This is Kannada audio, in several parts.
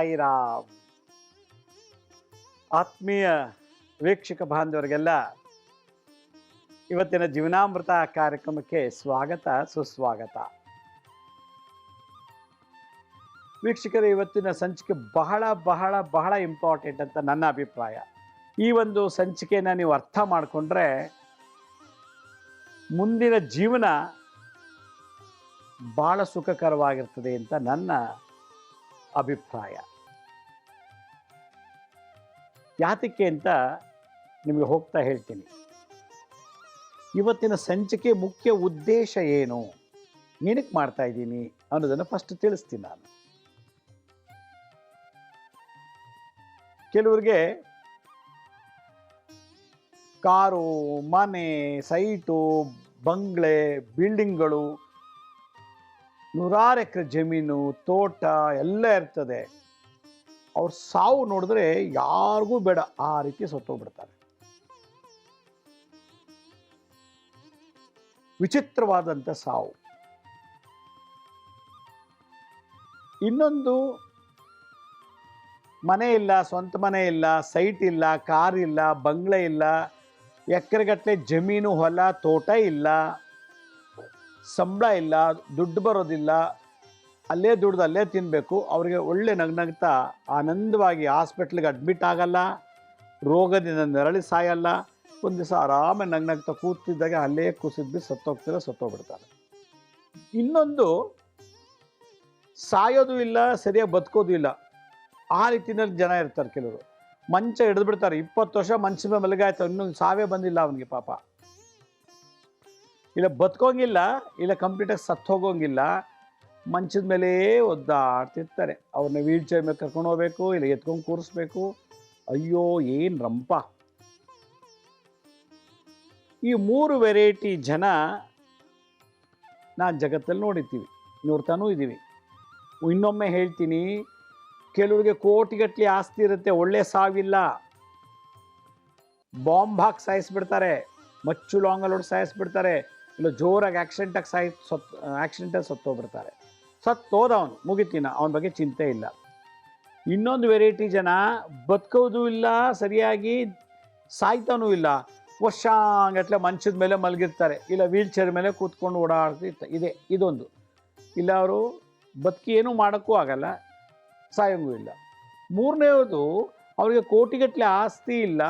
ಸಾಯಿರಾಮ್. ಆತ್ಮೀಯ ವೀಕ್ಷಕ ಬಾಂಧವರಿಗೆಲ್ಲ ಇವತ್ತಿನ ಜೀವನಾಮೃತ ಕಾರ್ಯಕ್ರಮಕ್ಕೆ ಸ್ವಾಗತ, ಸುಸ್ವಾಗತ. ವೀಕ್ಷಕರು, ಇವತ್ತಿನ ಸಂಚಿಕೆ ಬಹಳ ಬಹಳ ಬಹಳ ಇಂಪಾರ್ಟೆಂಟ್ ಅಂತ ನನ್ನ ಅಭಿಪ್ರಾಯ. ಈ ಒಂದು ಸಂಚಿಕೆನ ನೀವು ಅರ್ಥ ಮಾಡಿಕೊಂಡ್ರೆ ಮುಂದಿನ ಜೀವನ ಬಹಳ ಸುಖಕರವಾಗಿರ್ತದೆ ಅಂತ ನನ್ನ ಅಭಿಪ್ರಾಯ. ಯಾತಕ್ಕೆ ಅಂತ ನಿಮಗೆ ಹೋಗ್ತಾ ಹೇಳ್ತೀನಿ. ಇವತ್ತಿನ ಸಂಚಿಕೆ ಮುಖ್ಯ ಉದ್ದೇಶ ಏನು? ಏನಕ್ಕೆ ಮಾಡ್ತಾ ಇದ್ದೀನಿ ಅನ್ನೋದನ್ನು ಫಸ್ಟ್ ತಿಳಿಸ್ತೀನಿ ನಾನು. ಕೆಲವ್ರಿಗೆ ಕಾರು, ಮನೆ, ಸೈಟು, ಬಂಗ್ಲೆ, ಬಿಲ್ಡಿಂಗ್ಗಳು, ನೂರಾರು ಎಕರೆ ಜಮೀನು, ತೋಟ ಎಲ್ಲ ಇರ್ತದೆ. ಅವ್ರ ಸಾವು ನೋಡಿದ್ರೆ ಯಾರಿಗೂ ಬೇಡ, ಆ ರೀತಿ ಸತ್ತೋಗ್ಬಿಡ್ತಾರೆ. ವಿಚಿತ್ರವಾದಂಥ ಸಾವು. ಇನ್ನೊಂದು, ಮನೆ ಇಲ್ಲ, ಸ್ವಂತ ಮನೆ ಇಲ್ಲ, ಸೈಟ್ ಇಲ್ಲ, ಕಾರ್ ಇಲ್ಲ, ಬಂಗ್ಲೆ ಇಲ್ಲ ಎಕರೆಗಟ್ಟಲೆ ಜಮೀನು, ಹೊಲ, ತೋಟ ಇಲ್ಲ, ಸಂಬಳ ಇಲ್ಲ, ದುಡ್ಡು ಬರೋದಿಲ್ಲ ಅಲ್ಲೇ ದುಡ್ದು ಅಲ್ಲೇ ತಿನ್ನಬೇಕು ಅವರಿಗೆ ಒಳ್ಳೆ ನಗ್ನಗ್ತಾ ಆನಂದವಾಗಿ ಹಾಸ್ಪಿಟ್ಲಿಗೆ ಅಡ್ಮಿಟ್ ಆಗಲ್ಲ, ರೋಗದಿಂದ ನೆರಳಿ ಸಾಯಲ್ಲ, ಒಂದು ದಿವಸ ಆರಾಮಾಗಿ ನಗ್ನಗ್ತಾ ಕೂತಿದ್ದಾಗ ಅಲ್ಲೇ ಕುಸಿದ್ಬಿ ಸತ್ತೋಗ್ತಾರೆ ಸತ್ತೋಗ್ಬಿಡ್ತಾರೆ. ಇನ್ನೊಂದು, ಸಾಯೋದು ಇಲ್ಲ, ಸರಿಯಾಗಿ ಬದುಕೋದು ಇಲ್ಲ. ಆ ರೀತಿಯಲ್ಲಿ ಜನ ಇರ್ತಾರೆ ಕೆಲವರು. ಮಂಚ ಹಿಡಿದು ಬಿಡ್ತಾರೆ ಇಪ್ಪತ್ತು ವರ್ಷ ಮಂಚ ಮೇಲೆ ಮಲಗಾಯ್ತು, ಇನ್ನೊಂದು ಸಾವೇ ಬಂದಿಲ್ಲ ಅವನಿಗೆ ಪಾಪ. ಇಲ್ಲ ಬದುಕೋಂಗಿಲ್ಲ, ಇಲ್ಲ ಕಂಪ್ಲೀಟಾಗಿ ಸತ್ತು ಹೋಗೋಂಗಿಲ್ಲ ಮಂಚದ ಮೇಲೆ ಒದ್ದಾಡ್ತಿರ್ತಾರೆ. ಅವ್ರನ್ನ ವೀಲ್ ಚೇರ್ ಮೇಲೆ ಕರ್ಕೊಂಡು ಹೋಗ್ಬೇಕು, ಇಲ್ಲ ಎತ್ಕೊಂಡು ಕೂರಿಸ್ಬೇಕು. ಅಯ್ಯೋ, ಏನು ರಂಪ. ಈ ಮೂರು ವೆರೈಟಿ ಜನ ನಾನು ಜಗತ್ತಲ್ಲಿ ನೋಡಿರ್ತೀವಿ. ನೋಡ್ತಾನೂ ಇದ್ದೀವಿ. ಇನ್ನೊಮ್ಮೆ ಹೇಳ್ತೀನಿ, ಕೆಲವರಿಗೆ ಕೋಟಿಗಟ್ಟಲೆ ಆಸ್ತಿ ಇರುತ್ತೆ, ಒಳ್ಳೆ ಸಾವಿಲ್ಲ. ಬಾಂಬ್ ಹಾಕಿ ಸಾಯಿಸ್ಬಿಡ್ತಾರೆ, ಮಚ್ಚು ಲಾಂಗಲ್ಲಿ ಸಾಯಿಸ್ಬಿಡ್ತಾರೆ, ಇಲ್ಲ ಜೋರಾಗಿ ಆಕ್ಸಿಡೆಂಟಾಗಿ ಸಾಯಿ ಸತ್ ಆಕ್ಸಿಡೆಂಟಲ್ಲಿ ಸತ್ತೋಗ್ಬಿಡ್ತಾರೆ. ಸತ್ತೋದ ಅವನು ಮುಗಿತೀನ, ಅವನ ಬಗ್ಗೆ ಚಿಂತೆ ಇಲ್ಲ. ಇನ್ನೊಂದು ವೆರೈಟಿ ಜನ ಬದುಕೋದು ಇಲ್ಲ, ಸರಿಯಾಗಿ ಸಾಯ್ತಾನೂ ಇಲ್ಲ. ವರ್ಷಾಂಗಟ್ಲೆ ಮಂಚದ ಮೇಲೆ ಮಲಗಿರ್ತಾರೆ, ಇಲ್ಲ ವೀಲ್ ಚೇರ್ ಮೇಲೆ ಕೂತ್ಕೊಂಡು ಓಡಾಡ್ತಿರ್ತಾರೆ ಇದೆ, ಇದೊಂದು. ಇಲ್ಲ ಅವರು ಬದುಕಿ ಏನೂ ಮಾಡೋಕ್ಕೂ ಆಗಲ್ಲ, ಸಾಯಂಗೂ ಇಲ್ಲ. ಮೂರನೇದು ಅವರಿಗೆ ಕೋಟಿಗಟ್ಟಲೆ ಆಸ್ತಿ ಇಲ್ಲ,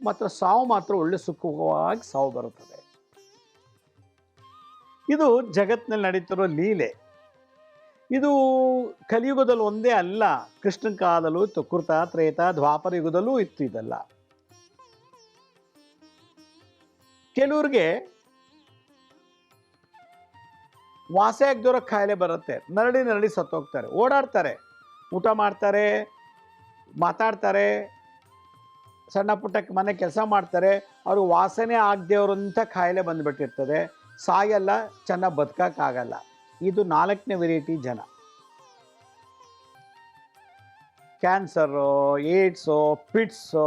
ಮಾತ್ರ ಸಾವು ಮಾತ್ರ ಒಳ್ಳೆ ಸುಖವಾಗಿ ಸಾವು ಬರುತ್ತದೆ. ಇದು ಜಗತ್ತಿನಲ್ಲಿ ನಡೀತಿರೋ ಲೀಲೆ. ಇದು ಕಲಿಯುಗದಲ್ಲಿ ಒಂದೇ ಅಲ್ಲ. ಕೃಷ್ಣನ ಕಾಲದಲ್ಲೂ ಇತ್ತು. ಕೃತ, ತ್ರೇತ, ದ್ವಾಪರ ಯುಗದಲ್ಲೂ ಇತ್ತು ಇದೆಲ್ಲ. ಕೆಲವ್ರಿಗೆ ವಾಸೆ ಆಗ್ದೋರ ಕಾಯಿಲೆ ಬರುತ್ತೆ. ನರಡಿ ನರಳಿ ಸತ್ತೋಗ್ತಾರೆ. ಓಡಾಡ್ತಾರೆ. ಊಟ ಮಾಡ್ತಾರೆ, ಮಾತಾಡ್ತಾರೆ, ಸಣ್ಣ ಪುಟ್ಟ ಮನೆ ಕೆಲಸ ಮಾಡ್ತಾರೆ. ಅವ್ರಿಗೆ ವಾಸನೆ ಆಗದೇವ್ರಂಥ ಕಾಯಿಲೆ ಬಂದುಬಿಟ್ಟಿರ್ತದೆ. ಸಾಯಲ್ಲ, ಚೆನ್ನಾಗಿ ಬದುಕಕ್ಕಾಗಲ್ಲ. ಇದು ನಾಲ್ಕನೇ ವೆರೈಟಿ ಜನ. ಕ್ಯಾನ್ಸರು ಏಡ್ಸು ಪಿಟ್ಸು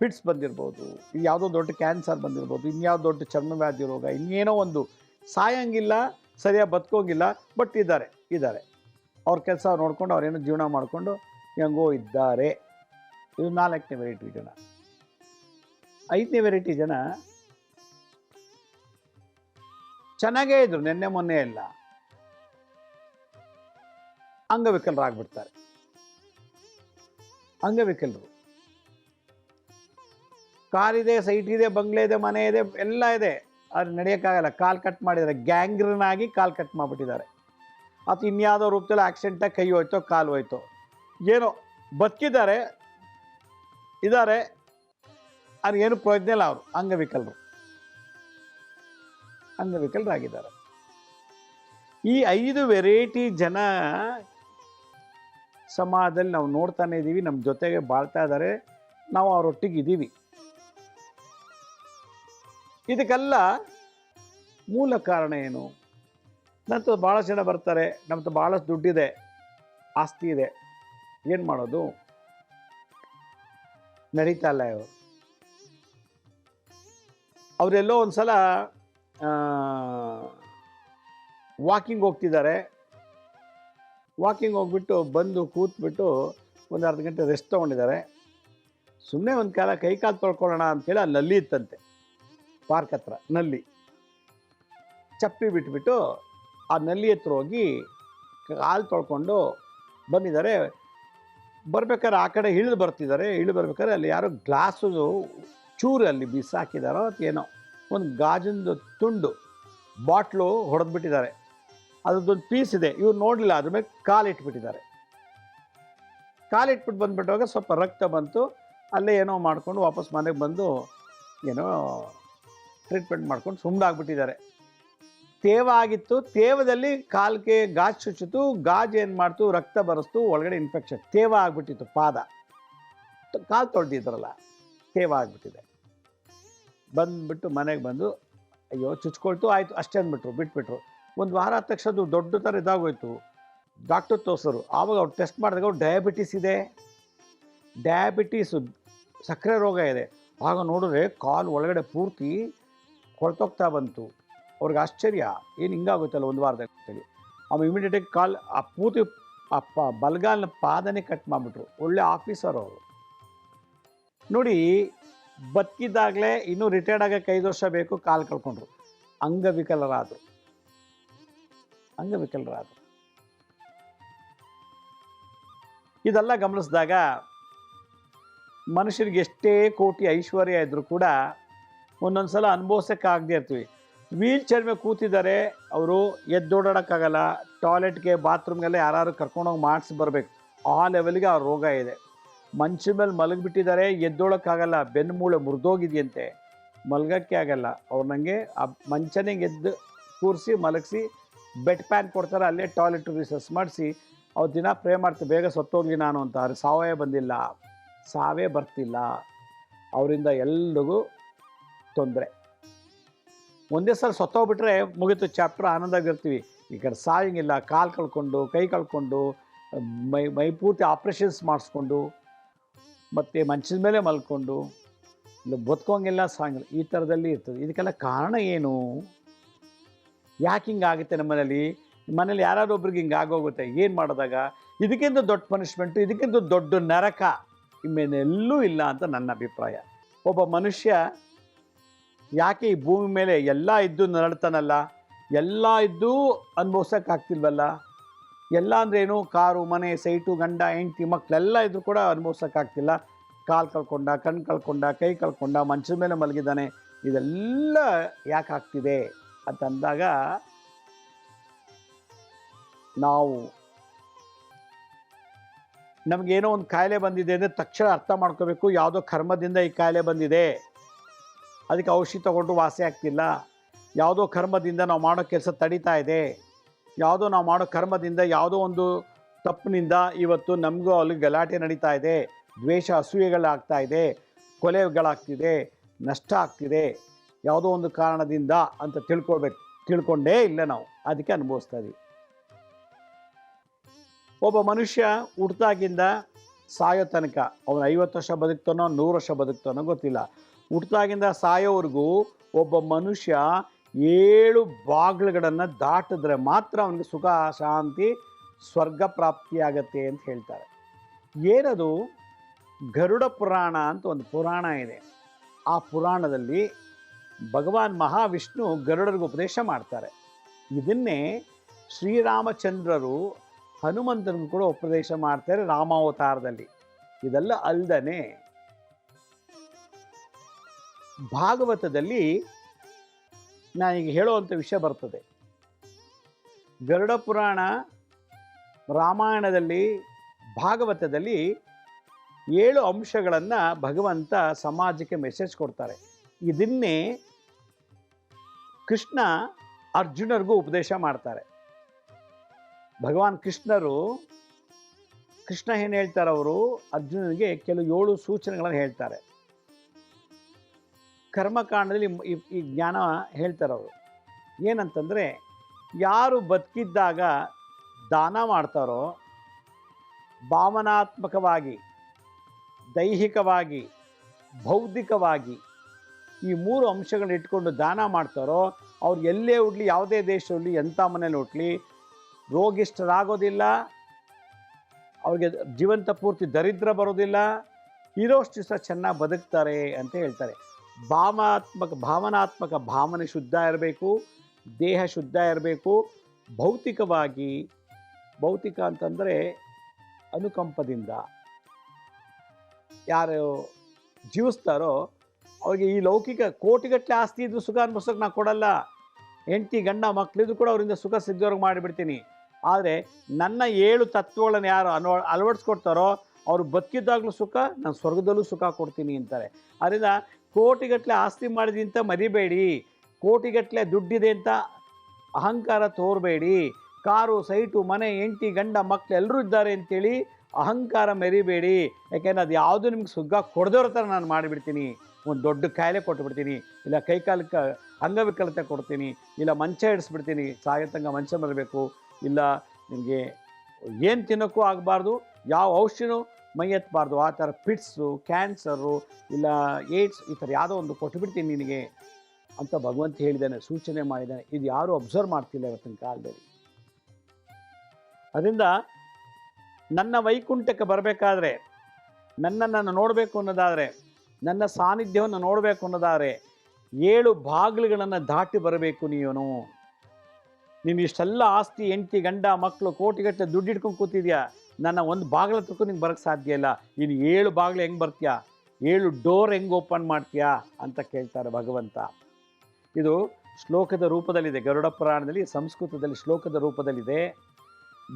ಪಿಟ್ಸ್ ಬಂದಿರ್ಬೋದು. ಇದು ಯಾವುದೋ ದೊಡ್ಡ ಕ್ಯಾನ್ಸರ್ ಬಂದಿರ್ಬೋದು. ಇನ್ಯಾವುದೋ ದೊಡ್ಡ ಚರ್ಮವ್ಯಾಧಿ ರೋಗ. ಇನ್ನೇನೋ ಒಂದು ಸಾಯಂಗಿಲ್ಲ, ಸರಿಯಾಗಿ ಬದುಕೋಂಗಿಲ್ಲ ಬಟ್ ಇದ್ದಾರೆ ಇದ್ದಾರೆ. ಅವ್ರ ಕೆಲಸ ನೋಡ್ಕೊಂಡು ಅವ್ರೇನು ಜೀವನ ಮಾಡಿಕೊಂಡು ಹೆಂಗೋ ಇದ್ದಾರೆ. ಇದು ನಾಲ್ಕನೇ ವೆರೈಟಿ ಜನ. ಐದನೇ ವೆರೈಟಿ ಜನ ಚೆನ್ನಾಗೇ ಇದ್ರು, ನಿನ್ನೆ ಮೊನ್ನೆ ಎಲ್ಲ. ಅಂಗವಿಕಲರಾಗ್ಬಿಡ್ತಾರೆ. ಅಂಗವಿಕಲರು. ಕಾರ್ ಇದೆ, ಸೈಟ್ ಇದೆ, ಬಂಗ್ಲೆ ಇದೆ, ಮನೆ ಇದೆ, ಎಲ್ಲ ಇದೆ. ಆದ್ರೆ ನಡೆಯೋಕ್ಕಾಗಲ್ಲ. ಕಾಲ್ ಕಟ್ ಮಾಡಿದ್ದಾರೆ. ಗ್ಯಾಂಗ್ರನ್ ಆಗಿ ಕಾಲ್ ಕಟ್ ಮಾಡಿಬಿಟ್ಟಿದ್ದಾರೆ. ಅಥವಾ ಇನ್ಯಾವುದೋ ರೂಪದಲ್ಲಿ ಆಕ್ಸಿಡೆಂಟಾಗಿ ಕೈ ಹೋಯ್ತೋ, ಕಾಲು ಹೋಯ್ತೋ. ಏನೋ ಬದುಕಿದ್ದಾರೆ, ಇದ್ದಾರೆ. ಅದು ಏನು ಪ್ರಯೋಜನ ಇಲ್ಲ ಅವರು. ಅಂಗವಿಕಲರು. ಅಂಗವಿಕಲರಾಗಿದ್ದಾರೆ. ಈ ಐದು ವೆರೈಟಿ ಜನ ಸಮಾಜದಲ್ಲಿ ನಾವು ನೋಡ್ತಾನೆ ಇದ್ದೀವಿ ನಮ್ಮ ಜೊತೆಗೆ ಬಾಳ್ತಾ ಇದ್ದಾರೆ ನಾವು ಅವರೊಟ್ಟಿಗೆ ಇದ್ದೀವಿ ಇದಕ್ಕೆಲ್ಲ ಮೂಲ ಕಾರಣ ಏನು? ನಂತರ ಭಾಳಷ್ಟು ಜನ ಬರ್ತಾರೆ ನಮ್ಮದು ಭಾಳಷ್ಟು ದುಡ್ಡಿದೆ, ಆಸ್ತಿ ಇದೆ. ಏನು ಮಾಡೋದು? ನಡೀತಾ ಇಲ್ಲ ಇವರು. ಅವರೆಲ್ಲೋ ಒಂದು ಸಲ ವಾಕಿಂಗ್ ಹೋಗ್ತಿದ್ದಾರೆ. ವಾಕಿಂಗ್ ಹೋಗ್ಬಿಟ್ಟು ಬಂದು ಕೂತ್ಬಿಟ್ಟು ಒಂದು ಅರ್ಧ ಗಂಟೆ ರೆಸ್ಟ್ ತೊಗೊಂಡಿದ್ದಾರೆ. ಸುಮ್ಮನೆ ಒಂದು ಕಾಲ ಕೈ ಕಾಲು ತೊಳ್ಕೊಳ್ಳೋಣ ಅಂತೇಳಿ ಅಲ್ಲಿ ನಲ್ಲಿ ಇತ್ತಂತೆ. ಪಾರ್ಕ್ ಹತ್ರ, ನಲ್ಲಿ. ಚಪ್ಪಿ ಬಿಟ್ಬಿಟ್ಟು ಆ ನಲ್ಲಿ ಹತ್ರ ಹೋಗಿ ಕಾಲು ತೊಳ್ಕೊಂಡು ಬಂದಿದ್ದಾರೆ. ಬರ್ಬೇಕಾದ್ರೆ ಆ ಕಡೆ ಇಳಿದು ಬರ್ತಿದ್ದಾರೆ. ಇಳಿದು ಬರ್ಬೇಕಾದ್ರೆ ಅಲ್ಲಿ ಯಾರೋ ಗ್ಲಾಸು ಚೂರು ಅಲ್ಲಿ ಬಿಸಾಕಿದಾರೋ ಏನೋ, ಒಂದು ಗಾಜಿಂದು ತುಂಡು ಬಾಟ್ಲು ಹೊಡೆದ್ಬಿಟ್ಟಿದ್ದಾರೆ. ಅದ್ರದ್ದೊಂದು ಪೀಸ್ ಇದೆ. ಇವ್ರು ನೋಡಲಿಲ್ಲ, ಅದ್ರ ಮೇಲೆ ಕಾಲಿಟ್ಬಿಟ್ಟಿದ್ದಾರೆ ಕಾಲಿಟ್ಬಿಟ್ಟು ಬಂದ್ಬಿಟ್ಟವಾಗ ಸ್ವಲ್ಪ ರಕ್ತ ಬಂತು. ಅಲ್ಲೇ ಏನೋ ಮಾಡ್ಕೊಂಡು ವಾಪಸ್ ಮನೆಗೆ ಬಂದು ಏನೋ ಟ್ರೀಟ್ಮೆಂಟ್ ಮಾಡ್ಕೊಂಡು ಸುಮ್ಮನಾಗ್ಬಿಟ್ಟಿದ್ದಾರೆ ತೇವ ಆಗಿತ್ತು ತೇವದಲ್ಲಿ ಕಾಲ್ಗೆ ಗಾಜು ಚುಚ್ಚಿತು ಗಾಜು ಏನು ಮಾಡ್ತು? ರಕ್ತ ಬರೆಸ್ತು. ಒಳಗಡೆ ಇನ್ಫೆಕ್ಷನ್ ತೇವ ಆಗಿಬಿಟ್ಟಿತ್ತು, ಪಾದ. ಕಾಲು ತೊಳೆದಿದ್ರಲ್ಲ, ತೇವ ಆಗಿಬಿಟ್ಟಿದೆ. ಬಂದುಬಿಟ್ಟು ಮನೆಗೆ ಬಂದು, ಅಯ್ಯೋ, ಚುಚ್ಕೊಳ್ತು, ಆಯಿತು, ಅಷ್ಟೇ ಅಂದ್ಬಿಟ್ರು, ಬಿಟ್ಬಿಟ್ರು. ಒಂದು ವಾರ ಆದ ತಕ್ಷಣ ಅದು ದೊಡ್ಡ ಥರ ಇದಾಗೋಯ್ತು. ಡಾಕ್ಟರ್ ತೋರಿಸೋರು, ಆವಾಗ ಅವ್ರು ಟೆಸ್ಟ್ ಮಾಡಿದಾಗ ಅವ್ರು ಡಯಾಬಿಟಿಸ್ ಇದೆ. ಡಯಾಬಿಟೀಸು ಸಕ್ಕರೆ ರೋಗ ಇದೆ. ಆಗ ನೋಡಿದ್ರೆ ಕಾಲು ಒಳಗಡೆ ಪೂರ್ತಿ ಕೊಳ್ತೋಗ್ತಾ ಬಂತು. ಅವ್ರಿಗೆ ಆಶ್ಚರ್ಯ, ಏನು ಹಿಂಗಾಗುತ್ತಲ್ಲ ಒಂದು ವಾರದಲ್ಲಿ ಅಂತೇಳಿ ಆಮೇಲೆ ಇಮಿಡಿಯೇಟಾಗಿ ಕಾಲ್, ಆ ಪೂರ್ತಿ, ಆ ಪ, ಬಲಗಾಲಿನ ಪಾದನೆ ಕಟ್ ಮಾಡಿಬಿಟ್ರು. ಒಳ್ಳೆ ಆಫೀಸರ್ ಅವರು. ನೋಡಿ, ಬದುಕಿದ್ದಾಗಲೇ ಇನ್ನೂ ರಿಟೈರ್ಡ್ ಆಗಕ್ಕೆ ಐದು ವರ್ಷ ಬೇಕು, ಕಾಲು ಕಳ್ಕೊಂಡ್ರು. ಅಂಗವಿಕಲರಾದರು. ಅಂಗವಿಕಲರಾದರು ಇದೆಲ್ಲ ಗಮನಿಸಿದಾಗ ಮನುಷ್ಯರಿಗೆ ಎಷ್ಟೇ ಕೋಟಿ ಐಶ್ವರ್ಯ ಇದ್ದರೂ ಕೂಡ ಒಂದೊಂದು ಸಲ ಅನುಭವಿಸೋಕ್ಕಾಗದೇ ಇರ್ತೀವಿ. ವೀಲ್ ಚೇರ್ ಮೇಲೆ ಕೂತಿದ್ದಾರೆ, ಅವರು ಎದ್ದೋಡೋಕ್ಕಾಗಲ್ಲ ಟಾಯ್ಲೆಟ್ಗೆ ಬಾತ್ರೂಮ್ಗೆಲ್ಲ ಯಾರು ಕರ್ಕೊಂಡೋಗಿ ಮಾಡಿಸಿ ಬರಬೇಕು. ಆ ಲೆವೆಲ್ಗೆ ಆ ರೋಗ ಇದೆ. ಮನುಷ್ಯ ಮೇಲೆ ಮಲಗಿಬಿಟ್ಟಿದ್ದಾರೆ ಎದ್ದೋಳಕ್ಕಾಗಲ್ಲ ಬೆನ್ನು ಮೂಳೆ ಮುರಿದೋಗಿದೆಯಂತೆ. ಮಲಗೋಕ್ಕೆ ಆಗಲ್ಲ. ಅವ್ರು ನನಗೆ ಆ ಮಂಚನೇ ಎದ್ದು ಕೂರಿಸಿ, ಮಲಗಿಸಿ ಬೆಡ್ ಪ್ಯಾನ್ ಕೊಡ್ತಾರೆ, ಅಲ್ಲೇ ಟಾಯ್ಲೆಟ್ ರಿಸರ್ಚ್ ಮಾಡಿಸಿ, ಅವ್ರು ದಿನ ಪ್ರೇ ಮಾಡ್ತಾರೆ ಬೇಗ ಸತ್ತೋಗ್ಲಿ ನಾನು ಅಂತ. ಅವ್ರಿಗೆ ಸಾವೇ ಬಂದಿಲ್ಲ. ಸಾವೇ ಬರ್ತಿಲ್ಲ. ಅವರಿಂದ ಎಲ್ರಿಗೂ ತೊಂದರೆ. ಒಂದೇ ಸಲ ಸತ್ತೋಗ್ಬಿಟ್ರೆ ಮುಗಿತು ಚಾಪ್ಟರ್ ಆನಂದಾಗಿರ್ತೀವಿ ಈ ಕಡೆ ಸಾಯಂಗಿಲ್ಲ, ಕಾಲು ಕಳ್ಕೊಂಡು, ಕೈ ಕಳ್ಕೊಂಡು, ಮೈ ಮೈ ಪೂರ್ತಿ ಆಪ್ರೇಷನ್ಸ್ ಮಾಡಿಸ್ಕೊಂಡು, ಮತ್ತು ಮಂಚದ ಮೇಲೆ ಮಲ್ಕೊಂಡು, ಇಲ್ಲ ಬದುಕೋಂಗಿಲ್ಲ ಸಾಂಗಿಲ್ಲ ಈ ಥರದಲ್ಲಿ ಇರ್ತದೆ. ಇದಕ್ಕೆಲ್ಲ ಕಾರಣ ಏನು? ಯಾಕೆ ಹಿಂಗಾಗುತ್ತೆ ನಮ್ಮ ಮನೇಲಿ? ಮನೇಲಿ ಯಾರಾದ್ರೂ ಒಬ್ರಿಗೆ ಹಿಂಗೆ ಆಗೋಗುತ್ತೆ, ಏನು ಮಾಡಿದಾಗ? ಇದಕ್ಕಿಂತ ದೊಡ್ಡ ಪನಿಷ್ಮೆಂಟು ಇದಕ್ಕಿಂತ ದೊಡ್ಡ ನರಕ ಇಮ್ಮೇನೆಲ್ಲೂ ಇಲ್ಲ ಅಂತ ನನ್ನ ಅಭಿಪ್ರಾಯ. ಒಬ್ಬ ಮನುಷ್ಯ ಯಾಕೆ ಈ ಭೂಮಿ ಮೇಲೆ ಎಲ್ಲ ಇದ್ದು ನರಳ್ತಾನಲ್ಲ? ಎಲ್ಲ ಇದ್ದೂ ಅನುಭವ್ಸೋಕ್ಕಾಗ್ತಿಲ್ವಲ್ಲ ಎಲ್ಲ ಅಂದ್ರೆ ಏನು? ಕಾರು, ಮನೆ, ಸೈಟು, ಗಂಡ, ಹೆಂಡತಿ ಮಕ್ಕಳೆಲ್ಲ ಇದ್ರೂ ಕೂಡ ಅನುಭವಿಸೋಕ್ಕಾಗ್ತಿಲ್ಲ ಕಾಲು ಕಳ್ಕೊಂಡ ಕಣ್ಣು ಕಳ್ಕೊಂಡ, ಕೈ ಕಳ್ಕೊಂಡ, ಮಂಚದ ಮೇಲೆ ಮಲಗಿದ್ದಾನೆ. ಇದೆಲ್ಲ ಯಾಕೆ ಆಗ್ತಿದೆ ಅಂತಂದಾಗ ನಾವು ನಮಗೇನೋ ಒಂದು ಕಾಯಿಲೆ ಬಂದಿದೆ ಅಂದರೆ ತಕ್ಷಣ ಅರ್ಥ ಮಾಡ್ಕೋಬೇಕು, ಯಾವುದೋ ಕರ್ಮದಿಂದ ಈ ಕಾಯಿಲೆ ಬಂದಿದೆ. ಅದಕ್ಕೆ ಔಷಧಿ ತಗೊಂಡು ವಾಸಿ ಆಗ್ತಿಲ್ಲ. ಯಾವುದೋ ಕರ್ಮದಿಂದ ನಾವು ಮಾಡೋ ಕೆಲಸ ತಡೀತಾ ಇದೆ. ಯಾವುದೋ ನಾವು ಮಾಡೋ ಕರ್ಮದಿಂದ ಯಾವುದೋ ಒಂದು ತಪ್ಪಿನಿಂದ ಇವತ್ತು ನಮಗೂ ಅಲ್ಲಿ ಗಲಾಟೆ ನಡೀತಾ ಇದೆ. ದ್ವೇಷ, ಅಸೂಯೆಗಳಾಗ್ತಾ ಇದೆ. ಕೊಲೆಗಳಾಗ್ತಿದೆ. ನಷ್ಟ ಆಗ್ತಿದೆ. ಯಾವುದೋ ಒಂದು ಕಾರಣದಿಂದ ಅಂತ ತಿಳ್ಕೊಳ್ಬೇಕು. ತಿಳ್ಕೊಂಡೇ ಇಲ್ಲ ನಾವು. ಅದಕ್ಕೆ ಅನುಭವಿಸ್ತಾ ಇದೀವಿ. ಒಬ್ಬ ಮನುಷ್ಯ ಹುಟ್ಟಾಗಿಂದ ಸಾಯೋ ತನಕ, ಅವನು ಐವತ್ತು ವರ್ಷ ಬದುಕ್ತಾನೋ, ನೂರು ವರ್ಷ ಬದುಕ್ತಾನೋ ಗೊತ್ತಿಲ್ಲ. ಹುಟ್ಟಾಗಿಂದ ಸಾಯೋವರೆಗೂ ಒಬ್ಬ ಮನುಷ್ಯ ಏಳು ಬಾಗಿಲುಗಳನ್ನು ದಾಟಿದ್ರೆ ಮಾತ್ರ ಅವನಿಗೆ ಸುಖ, ಶಾಂತಿ, ಸ್ವರ್ಗ ಪ್ರಾಪ್ತಿಯಾಗತ್ತೆ ಅಂತ ಹೇಳ್ತಾರೆ. ಏನದು? ಗರುಡ ಪುರಾಣ ಅಂತ ಒಂದು ಪುರಾಣ ಇದೆ. ಆ ಪುರಾಣದಲ್ಲಿ ಭಗವಾನ್ ಮಹಾವಿಷ್ಣು ಗರುಡರಿಗೆ ಉಪದೇಶ ಮಾಡ್ತಾರೆ. ಇದನ್ನೇ ಶ್ರೀರಾಮಚಂದ್ರರು ಹನುಮಂತನಿಗೂ ಕೂಡ ಉಪದೇಶ ಮಾಡ್ತಾರೆ ರಾಮಾವತಾರದಲ್ಲಿ. ಇದೆಲ್ಲ ಅಲ್ದನೆ ಭಾಗವತದಲ್ಲಿ ನಾನೀಗ ಹೇಳುವಂಥ ವಿಷಯ ಬರ್ತದೆ. ಗರುಡ ಪುರಾಣ ರಾಮಾಯಣದಲ್ಲಿ ಭಾಗವತದಲ್ಲಿ ಏಳು ಅಂಶಗಳನ್ನು ಭಗವಂತ ಸಮಾಜಕ್ಕೆ ಮೆಸೇಜ್ ಕೊಡ್ತಾರೆ. ಇದನ್ನೇ ಕೃಷ್ಣ ಅರ್ಜುನರಿಗೂ ಉಪದೇಶ ಮಾಡ್ತಾರೆ. ಭಗವಾನ್ ಕೃಷ್ಣರು ಕೃಷ್ಣ ಏನು ಹೇಳ್ತಾರೆ ಅವರು? ಅರ್ಜುನನಿಗೆ ಕೆಲವು ಏಳು ಸೂಚನೆಗಳನ್ನು ಹೇಳ್ತಾರೆ. ಕರ್ಮಕಾಂಡದಲ್ಲಿ ಈ ಜ್ಞಾನ ಹೇಳ್ತಾರೆ ಅವರು. ಏನಂತಂದರೆ ಯಾರು ಬದುಕಿದ್ದಾಗ ದಾನ ಮಾಡ್ತಾರೋ ಭಾವನಾತ್ಮಕವಾಗಿ, ದೈಹಿಕವಾಗಿ, ಬೌದ್ಧಿಕವಾಗಿ ಈ ಮೂರು ಅಂಶಗಳನ್ನ ಇಟ್ಕೊಂಡು ದಾನ ಮಾಡ್ತಾರೋ, ಅವ್ರು ಎಲ್ಲೇ ಹುಡ್ಲಿ, ಯಾವುದೇ ದೇಶ ಹುಡ್ಲಿ, ಎಂಥ ಮನೇಲಿ ಹುಟ್ಲಿ, ರೋಗಿಷ್ಠರಾಗೋದಿಲ್ಲ, ಅವ್ರಿಗೆ ಜೀವಂತ ಪೂರ್ತಿ ದರಿದ್ರ ಬರೋದಿಲ್ಲ ಇರೋಷ್ಟು ದಿವಸ ಚೆನ್ನಾಗಿ ಬದುಕ್ತಾರೆ ಅಂತ ಹೇಳ್ತಾರೆ. ಭಾವನಾತ್ಮಕ ಭಾವನಾತ್ಮಕ ಭಾವನೆ ಶುದ್ಧ ಇರಬೇಕು, ದೇಹ ಶುದ್ಧ ಇರಬೇಕು, ಭೌತಿಕವಾಗಿ, ಭೌತಿಕ ಅಂತಂದರೆ ಅನುಕಂಪದಿಂದ ಯಾರು ಜೀವಿಸ್ತಾರೋ ಅವ್ರಿಗೆ ಈ ಲೌಕಿಕ ಕೋಟಿಗಟ್ಟಲೆ ಆಸ್ತಿ ಇದ್ರೂ ಸುಖ ಅನ್ಭವಿಸೋಕೆ ನಾನು ಕೊಡಲ್ಲ. ಹೆಂಡತಿ, ಗಂಡ ಮಕ್ಕಳಿದ್ರು ಕೂಡ ಅವರಿಂದ ಸುಖ ಸಿದ್ಧವ್ರಿಗೆ ಮಾಡಿಬಿಡ್ತೀನಿ. ಆದರೆ ನನ್ನ ಏಳು ತತ್ವಗಳನ್ನು ಯಾರು ಅನ್ವ, ಅಳವಡಿಸ್ಕೊಡ್ತಾರೋ ಅವರು ಬದುಕಿದ್ದಾಗಲೂ ಸುಖ, ನಾನು ಸ್ವರ್ಗದಲ್ಲೂ ಸುಖ ಕೊಡ್ತೀನಿ ಅಂತಾರೆ. ಅದರಿಂದ ಕೋಟಿಗಟ್ಟಲೆ ಆಸ್ತಿ ಮಾಡಿದಿ ಅಂತ ಮರಿಬೇಡಿ. ಕೋಟಿಗಟ್ಟಲೆ ದುಡ್ಡಿದೆ ಅಂತ ಅಹಂಕಾರ ತೋರಬೇಡಿ. ಕಾರು, ಸೈಟು, ಮನೆ ಎಂಟಿ ಗಂಡ ಮಕ್ಕಳು ಎಲ್ಲರೂ ಇದ್ದಾರೆ ಅಂತೇಳಿ ಅಹಂಕಾರ ಮೆರಿಬೇಡಿ. ಯಾಕೆಂದರೆ ಅದು ಯಾವುದು ನಿಮ್ಗೆ ಸುಗ್ಗ ಕೊಡದವ್ರ ಥರ ನಾನು ಮಾಡಿಬಿಡ್ತೀನಿ. ಒಂದು ದೊಡ್ಡ ಕಾಯಿಲೆ ಕೊಟ್ಟುಬಿಡ್ತೀನಿ ಇಲ್ಲ ಕೈಕಾಲಕ್ಕೆ ಅಂಗವಿಕಲತೆ ಕೊಡ್ತೀನಿ, ಇಲ್ಲ ಮಂಚ ಹಿಡಿಸ್ಬಿಡ್ತೀನಿ ಸಾಯತಂಗ ಮಂಚ ಬರಬೇಕು ಇಲ್ಲ ನಿಮಗೆ ಏನು ತಿನ್ನೋಕ್ಕೂ ಆಗಬಾರ್ದು, ಯಾವ ಔಷಧಿನೂ ಮೈ ಎತ್ತಬಾರ್ದು ಆ ಥರ ಪಿಟ್ಸು, ಕ್ಯಾನ್ಸರು, ಇಲ್ಲ ಏಡ್ಸ್, ಈ ಥರ ಯಾವುದೋ ಒಂದು ಕೊಟ್ಟುಬಿಡ್ತೀನಿ ನಿನಗೆ ಅಂತ ಭಗವಂತ ಹೇಳಿದ್ದಾನೆ, ಸೂಚನೆ ಮಾಡಿದ್ದಾನೆ, ಇದು ಯಾರೂ ಅಬ್ಸರ್ವ್ ಮಾಡ್ತಿಲ್ಲ ಇವತ್ತಿನ ಕಾಲದಲ್ಲಿ. ಅದರಿಂದ ನನ್ನ ವೈಕುಂಠಕ್ಕೆ ಬರಬೇಕಾದ್ರೆ, ನನ್ನನ್ನು ನೋಡಬೇಕು ಅನ್ನೋದಾದರೆ ನನ್ನ ಸಾನ್ನಿಧ್ಯವನ್ನು ನೋಡಬೇಕು ಅನ್ನೋದಾದರೆ ಏಳು ಬಾಗಿಲುಗಳನ್ನು ದಾಟಿ ಬರಬೇಕು ನೀನು. ನೀನು ಇಷ್ಟೆಲ್ಲ ಆಸ್ತಿ, ಹೆಂಡತಿ, ಗಂಡ ಮಕ್ಕಳು ಕೋಟಿಗಟ್ಟಲೆ ದುಡ್ಡು ಹಿಡ್ಕೊಂಡು ಕೂತಿದ್ಯಾ? ನನ್ನ ಒಂದು ಬಾಗಿಲ ತಕ್ಕೂ ನಿಂಗೆ ಬರೋಕ್ಕೆ ಸಾಧ್ಯ ಇಲ್ಲ. ಇನ್ನು ಏಳು ಬಾಗಿಲು ಹೆಂಗೆ ಬರ್ತೀಯಾ? ಏಳು ಡೋರ್ ಹೆಂಗೆ ಓಪನ್ ಮಾಡ್ತೀಯಾ? ಅಂತ ಕೇಳ್ತಾರೆ ಭಗವಂತ. ಇದು ಶ್ಲೋಕದ ರೂಪದಲ್ಲಿದೆ. ಗರುಡ ಪುರಾಣದಲ್ಲಿ, ಸಂಸ್ಕೃತದಲ್ಲಿ ಶ್ಲೋಕದ ರೂಪದಲ್ಲಿದೆ.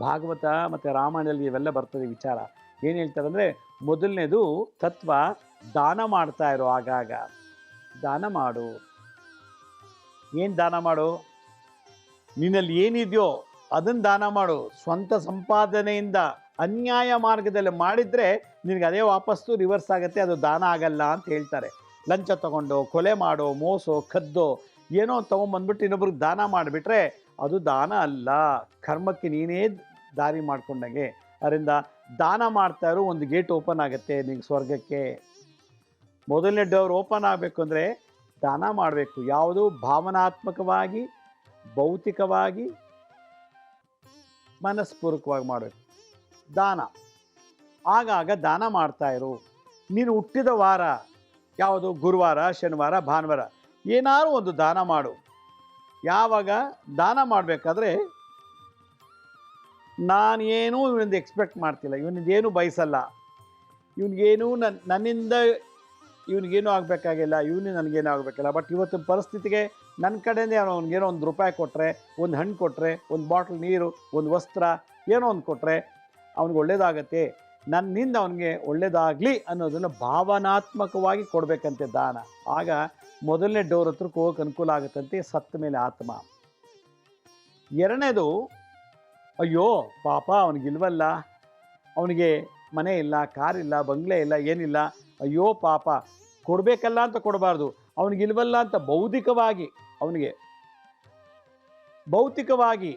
ಭಾಗವತ ಮತ್ತು ರಾಮಾಯಣದಲ್ಲಿ ಇವೆಲ್ಲ ಬರ್ತದೆ ವಿಚಾರ. ಏನು ಹೇಳ್ತಾರೆ ಅಂದರೆ, ಮೊದಲನೇದು ತತ್ವ ದಾನ ಮಾಡ್ತಾ ಇರೋ ಆಗಾಗ ದಾನ ಮಾಡು. ಏನು ದಾನ ಮಾಡು? ನಿನ್ನಲ್ಲಿ ಏನಿದೆಯೋ ಅದನ್ನು ದಾನ ಮಾಡು. ಸ್ವಂತ ಸಂಪಾದನೆಯಿಂದ ಅನ್ಯಾಯ ಮಾರ್ಗದಲ್ಲಿ ಮಾಡಿದರೆ ನಿನಗೆ ಅದೇ ವಾಪಸ್ಸು ರಿವರ್ಸ್ ಆಗುತ್ತೆ, ಅದು ದಾನ ಆಗಲ್ಲ ಅಂತ ಹೇಳ್ತಾರೆ. ಲಂಚ ತಗೊಂಡು, ಕೊಲೆ ಮಾಡೋ, ಮೋಸೋ, ಕದ್ದೋ, ಏನೋ ತೊಗೊಂಬಂದ್ಬಿಟ್ಟು ಇನ್ನೊಬ್ರಿಗೆ ದಾನ ಮಾಡಿಬಿಟ್ರೆ ಅದು ದಾನ ಅಲ್ಲ. ಕರ್ಮಕ್ಕೆ ನೀನೇ ದಾರಿ ಮಾಡ್ಕೊಂಡಂಗೆ. ಅದರಿಂದ ದಾನ ಮಾಡ್ತಾ ಇರೋ ಒಂದು ಗೇಟ್ ಓಪನ್ ಆಗುತ್ತೆ ನಿಂಗೆ ಸ್ವರ್ಗಕ್ಕೆ. ಮೊದಲನೇ ಡೋರ್ ಓಪನ್ ಆಗಬೇಕು ಅಂದರೆ ದಾನ ಮಾಡಬೇಕು. ಯಾವುದು? ಭಾವನಾತ್ಮಕವಾಗಿ, ಭೌತಿಕವಾಗಿ, ಮನಸ್ಪೂರ್ವಕವಾಗಿ ಮಾಡಬೇಕು. ದಾನ. ಆಗಾಗ ದಾನ ಮಾಡ್ತಾ ಇರು. ನೀನು ಹುಟ್ಟಿದ ವಾರ, ಯಾವುದು? ಗುರುವಾರ, ಶನಿವಾರ, ಭಾನುವಾರ ಏನಾದ್ರು ಒಂದು ದಾನ ಮಾಡು. ಯಾವಾಗ ದಾನ ಮಾಡಬೇಕಾದ್ರೆ ನಾನೇನೂ ಇವನಿಂದ ಎಕ್ಸ್ಪೆಕ್ಟ್ ಮಾಡ್ತಿಲ್ಲ. ಇವನಿಂದ ಏನೂ ಬಯಸಲ್ಲ. ಇವನಿಗೇನು ನನ್ನ ನನ್ನಿಂದ ಇವನಿಗೇನು ಆಗಬೇಕಾಗಿಲ್ಲ ಇವನು ನನಗೇನು ಆಗಬೇಕಿಲ್ಲ ಬಟ್ ಇವತ್ತಿನ ಪರಿಸ್ಥಿತಿಗೆ ನನ್ನ ಕಡೆಯಿಂದ ಅವ್ನಿಗೇನೋ ಒಂದು ರೂಪಾಯಿ ಕೊಟ್ಟರೆ ಒಂದು ಹಣ್ಣು ಕೊಟ್ಟರೆ ಒಂದು ಬಾಟ್ಲ್ ನೀರು, ಒಂದು ವಸ್ತ್ರ, ಏನೋ ಒಂದು ಕೊಟ್ಟರೆ ಅವ್ನಿಗೆ ಒಳ್ಳೇದಾಗತ್ತೆ. ನನ್ನಿಂದ ಅವನಿಗೆ ಒಳ್ಳೇದಾಗಲಿ ಅನ್ನೋದನ್ನು ಭಾವನಾತ್ಮಕವಾಗಿ ಕೊಡಬೇಕಂತೆ ದಾನ. ಆಗ ಮೊದಲನೇ ಡೋರ್ ಹತ್ರಕ್ಕೆ ಹೋಗಕ್ಕೆ ಅನುಕೂಲ ಆಗುತ್ತಂತೆ, ಸತ್ತ ಮೇಲೆ ಆತ್ಮ. ಎರಡನೇದು, ಅಯ್ಯೋ, ಪಾಪ, ಅವನಿಗಿಲ್ವಲ್ಲ. ಅವನಿಗೆ ಮನೆ ಇಲ್ಲ ಕಾರಿಲ್ಲ ಬಂಗ್ಲೆ ಇಲ್ಲ, ಏನಿಲ್ಲ. ಅಯ್ಯೋ ಪಾಪ, ಕೊಡಬೇಕಲ್ಲ ಅಂತ ಕೊಡಬಾರ್ದು. ಅವನಿಗಿಲ್ವಲ್ಲ ಅಂತ ಬೌದ್ಧಿಕವಾಗಿ ಅವನಿಗೆ ಭೌತಿಕವಾಗಿ,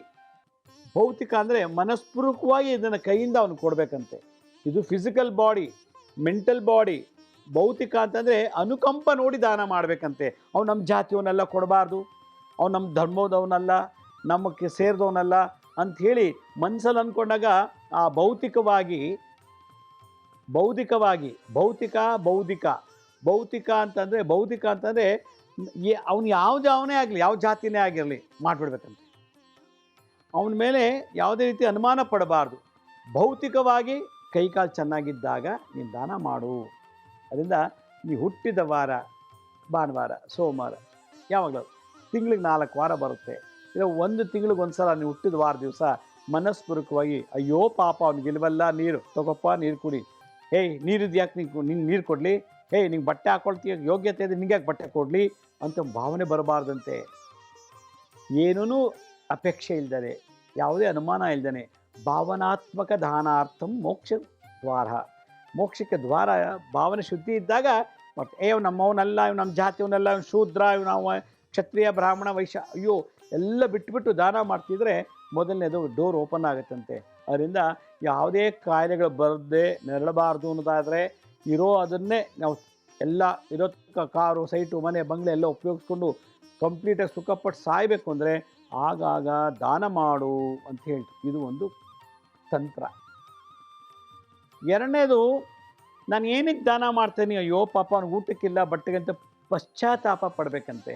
ಭೌತಿಕ ಅಂದರೆ ಮನಸ್ಪೂರ್ವಕವಾಗಿ ಇದನ್ನು ಕೈಯಿಂದ ಅವನು ಕೊಡಬೇಕಂತೆ. ಇದು ಫಿಸಿಕಲ್ ಬಾಡಿ ಮೆಂಟಲ್ ಬಾಡಿ ಭೌತಿಕ ಅಂತಂದರೆ ಅನುಕಂಪ ನೋಡಿ ದಾನ ಮಾಡಬೇಕಂತೆ. ಅವ್ನು ನಮ್ಮ ಜಾತಿಯವನ್ನೆಲ್ಲ ಕೊಡಬಾರ್ದು, ಅವ್ನು ನಮ್ಮ ಧರ್ಮದವನಲ್ಲ ನಮಗೆ ಸೇರಿದವನಲ್ಲ ಅಂಥೇಳಿ ಮನಸ್ಸಲ್ಲಿ ಅಂದ್ಕೊಂಡಾಗ ಆ ಭೌತಿಕವಾಗಿ ಬೌದ್ಧಿಕವಾಗಿ, ಭೌತಿಕ, ಬೌದ್ಧಿಕ. ಭೌತಿಕ ಅಂತಂದರೆ ಬೌದ್ಧಿಕ ಅಂತಂದರೆ ಅವನು ಯಾವ್ದು ಅವನೇ ಆಗಲಿ, ಯಾವ ಜಾತಿನೇ ಆಗಿರಲಿ ಮಾಡಿಬಿಡ್ಬೇಕಂತ. ಅವನ ಮೇಲೆ ಯಾವುದೇ ರೀತಿ ಅನುಮಾನ ಪಡಬಾರ್ದು. ಭೌತಿಕವಾಗಿ ಕೈಕಾಲು ಚೆನ್ನಾಗಿದ್ದಾಗ ನೀನು ದಾನ ಮಾಡು. ಅದರಿಂದ ನೀ ಹುಟ್ಟಿದ ವಾರ, ಭಾನುವಾರ, ಸೋಮವಾರ, ಯಾವಾಗಲೂ ತಿಂಗಳಿಗೆ ನಾಲ್ಕು ವಾರ ಬರುತ್ತೆ. ಇಲ್ಲ ಒಂದು ತಿಂಗಳಿಗೆ ಒಂದು ಸಲ ನೀವು ಹುಟ್ಟಿದ ವಾರ ದಿವಸ ಮನಸ್ಪೂರ್ವಕವಾಗಿ, ಅಯ್ಯೋ ಪಾಪ ಅವ್ನಿಗಿಲ್ವಲ್ಲ ನೀರು, ತಗೋಪ್ಪ, ನೀರು ಕುಡಿ. ಹೇಯ್ ನೀರಿದ್ದು ಯಾಕೆ ನಿಂಗೆ ನಿಂಗೆ ನೀರು ಕೊಡಲಿ? ಹೇಯ್ ನಿಂಗೆ ಬಟ್ಟೆ ಹಾಕೊಳ್ತೀಯ, ಯೋಗ್ಯತೆ ಇದೆ, ನಿಂಗೆ ಯಾಕೆ ಬಟ್ಟೆ ಕೊಡಲಿ? ಅಂತ ಭಾವನೆ ಬರಬಾರ್ದಂತೆ. ಏನೂ ಅಪೇಕ್ಷೆ ಇಲ್ದನೆ, ಯಾವುದೇ ಅನುಮಾನ ಇಲ್ದೇ ಭಾವನಾತ್ಮಕ ದಾನಾರ್ಥಂ ಮೋಕ್ಷ ದ್ವಾರ. ಮೋಕ್ಷಕ್ಕೆ ದ್ವಾರ, ಭಾವನೆ ಶುದ್ಧಿ ಇದ್ದಾಗ ಮತ್ತು ಏ ನಮ್ಮವನಲ್ಲ ಇವ್ ನಮ್ಮ ಜಾತಿಯವನಲ್ಲ ಇವ್ನು ಶೂದ್ರ ಇವ್ ನಾವು ಕ್ಷತ್ರಿಯ, ಬ್ರಾಹ್ಮಣ, ವೈಶ್ಯ, ಅಯ್ಯೋ, ಎಲ್ಲ ಬಿಟ್ಟುಬಿಟ್ಟು ದಾನ ಮಾಡ್ತಿದ್ರೆ ಮೊದಲನೇದು ಡೋರ್ ಓಪನ್ ಆಗುತ್ತಂತೆ. ಅದರಿಂದ ಯಾವುದೇ ಕಾಯಿಲೆಗಳು ಬರದೆ ನೆರಳಬಾರ್ದು ಅನ್ನೋದಾದರೆ ಇರೋ ಅದನ್ನೇ ನಾವು ಎಲ್ಲ ಇರೋ ಕಾರು, ಸೈಟು, ಮನೆ, ಬಂಗ್ಲೆ ಎಲ್ಲ ಉಪಯೋಗಿಸ್ಕೊಂಡು ಕಂಪ್ಲೀಟಾಗಿ ಸುಖಪಟ್ಟು ಸಾಯಬೇಕು ಅಂದರೆ ಆಗಾಗ ದಾನ ಮಾಡು ಅಂತ ಹೇಳ್ತು. ಇದು ಒಂದು ತಂತ್ರ. ಎರಡನೇದು, ನಾನು ಏನಕ್ಕೆ ದಾನ ಮಾಡ್ತೇನೆ, ಅಯ್ಯೋ ಪಾಪ ಅವ್ನಿಗೆ ಊಟಕ್ಕಿಲ್ಲ, ಬಟ್ಟೆಗಿಂತ ಪಶ್ಚಾತ್ತಾಪ ಪಡಬೇಕಂತೆ.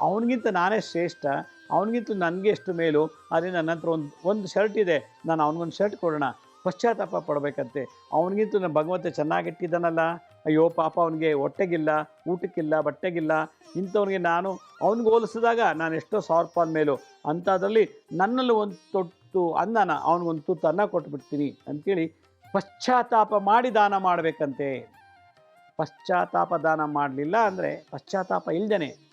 ಅವನಿಗಿಂತ ನಾನೇ ಶ್ರೇಷ್ಠ. ಅವನಿಗಿಂತ ನನಗೆ ಎಷ್ಟು ಮೇಲು ಅದೇ ನನ್ನ ಹತ್ರ ಒಂದು ಒಂದು ಶರ್ಟ್ ಇದೆ. ನಾನು ಅವನಿಗೊಂದು ಶರ್ಟ್ ಕೊಡೋಣ. ಪಶ್ಚಾತ್ತಾಪ ಪಡಬೇಕಂತೆ. ಅವನಿಗಿಂತ ನನ್ನ ಭಗವಂತ ಚೆನ್ನಾಗಿಟ್ಟಿದ್ದಾನಲ್ಲ ಅಯ್ಯೋ, ಪಾಪ ಅವನಿಗೆ ಹೊಟ್ಟೆಗಿಲ್ಲ, ಊಟಕ್ಕಿಲ್ಲ, ಬಟ್ಟೆಗಿಲ್ಲ. ಇಂಥವ್ನಿಗೆ ನಾನು, ಅವನಿಗೆ ಹೋಲಿಸಿದಾಗ ನಾನು ಎಷ್ಟೋ ಸಾವಿರ ರೂಪಾಯಿ ಮೇಲು. ಅಂಥದ್ರಲ್ಲಿ ನನ್ನಲ್ಲಿ ಒಂದು ತೊಟ್ಟು ಅನ್ನನ, ಅವನಿಗೊಂದು ತುತ್ತು ಅನ್ನ ಕೊಟ್ಬಿಡ್ತೀನಿ ಅಂತೇಳಿ ಪಶ್ಚಾತ್ತಾಪ ಮಾಡಿ ದಾನ ಮಾಡಬೇಕಂತೆ. ಪಶ್ಚಾತ್ತಾಪ ದಾನ ಮಾಡಲಿಲ್ಲ ಅಂದರೆ ಪಶ್ಚಾತ್ತಾಪ ಇಲ್ದೇನೆ.